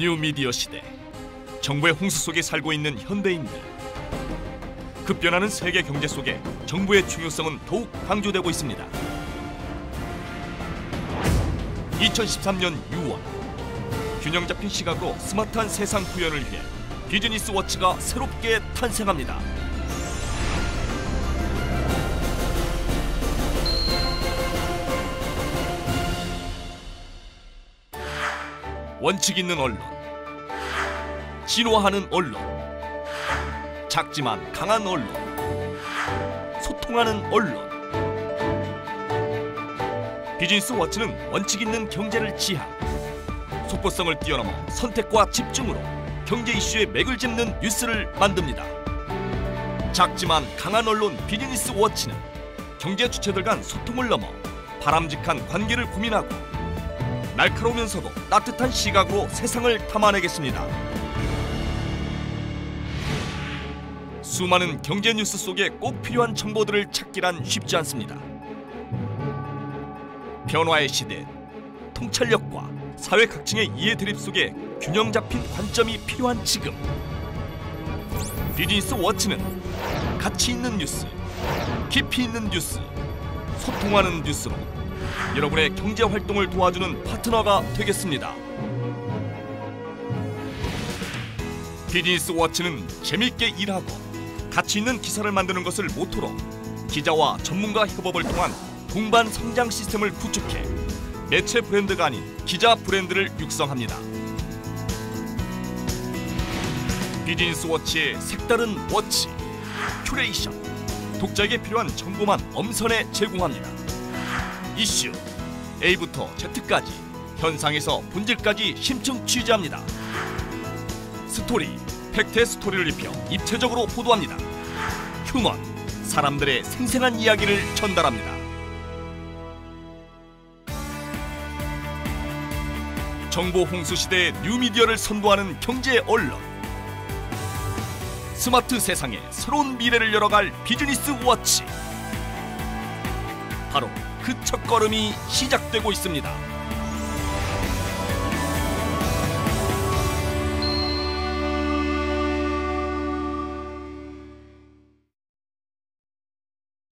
뉴미디어 시대 정부의 홍수 속에 살고 있는 현대인들 급변하는 세계 경제 속에 정부의 중요성은 더욱 강조되고 있습니다. 2013년 6월 균형 잡힌 시각으로 스마트한 세상 구현을 위해 비즈니스 워치가 새롭게 탄생합니다. 원칙 있는 언론, 진화하는 언론, 작지만 강한 언론, 소통하는 언론. 비즈니스 워치는 원칙 있는 경제를 지향, 속보성을 뛰어넘어 선택과 집중으로 경제 이슈에 맥을 짚는 뉴스를 만듭니다. 작지만 강한 언론 비즈니스 워치는 경제 주체들 간 소통을 넘어 바람직한 관계를 고민하고 날카로우면서도 따뜻한 시각으로 세상을 담아내겠습니다. 수많은 경제 뉴스 속에 꼭 필요한 정보들을 찾기란 쉽지 않습니다. 변화의 시대, 통찰력과 사회 각층의 이해 드립 속에 균형 잡힌 관점이 필요한 지금. 비즈니스 워치는 가치 있는 뉴스, 깊이 있는 뉴스, 소통하는 뉴스로 여러분의 경제 활동을 도와주는 파트너가 되겠습니다. 비즈니스 워치는 재밌게 일하고 가치 있는 기사를 만드는 것을 모토로 기자와 전문가 협업을 통한 동반 성장 시스템을 구축해 매체 브랜드가 아닌 기자 브랜드를 육성합니다. 비즈니스 워치의 색다른 워치, 큐레이션, 독자에게 필요한 정보만 엄선해 제공합니다. 이슈 A부터 Z까지 현상에서 본질까지 심층 취재합니다. 스토리, 팩트의 스토리를 입혀 입체적으로 보도합니다. 휴먼, 사람들의 생생한 이야기를 전달합니다. 정보 홍수 시대의 뉴미디어를 선도하는 경제 언론. 스마트 세상에 새로운 미래를 열어갈 비즈니스 워치. 바로 그 첫걸음이 시작되고 있습니다.